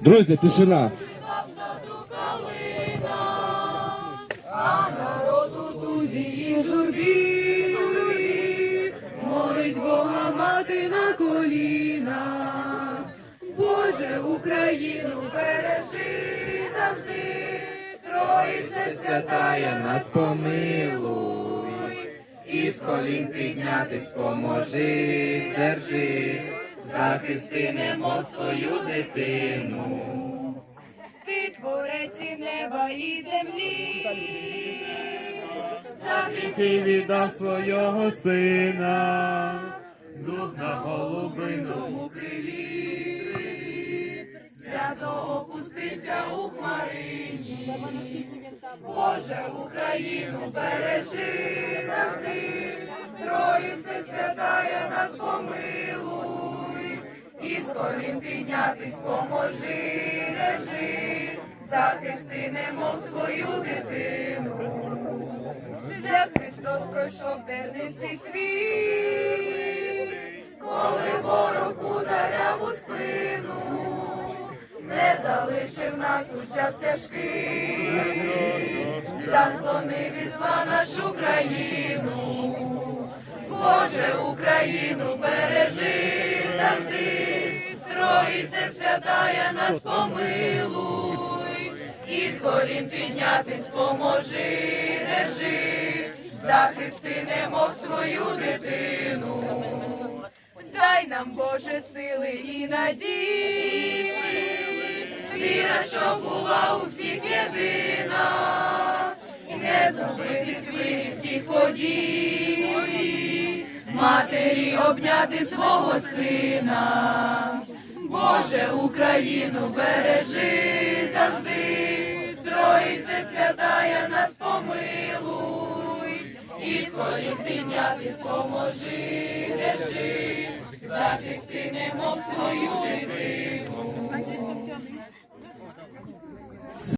Друзі, тишина. На коліна. Боже, Україну бережи завжди, Троїце святая нас помилуй, і з колін піднятись поможи, держи, захисти немов свою дитину. Ти творець і неба і землі, за гріхи віддав свого сина, дух на голубиному крилі, свято опустився у хмарині. Боже, Україну бережи завжди, Троїце святая нас помилуй, і піднятись поможи, держи, захисти немов свою дитину. Шлях Христос пройшов тернистий світ, коли ворог ударяв у спину, не залишив нас у час тяжкий, заслонив із зла нашу країну. Боже, Україну бережи Троїце нас помилуй, і з колін піднятись поможи, держи, захисти немов свою дитину. Дай нам, Боже, сили і надії, віра, що була у всіх єдина, не згубитись хвилі всіх подій, матері обняти свого сина. Боже, Україну бережи завжди, Троїце святая нас помилуй, і з колін піднятись поможи, держи, захисти немов свою дитину.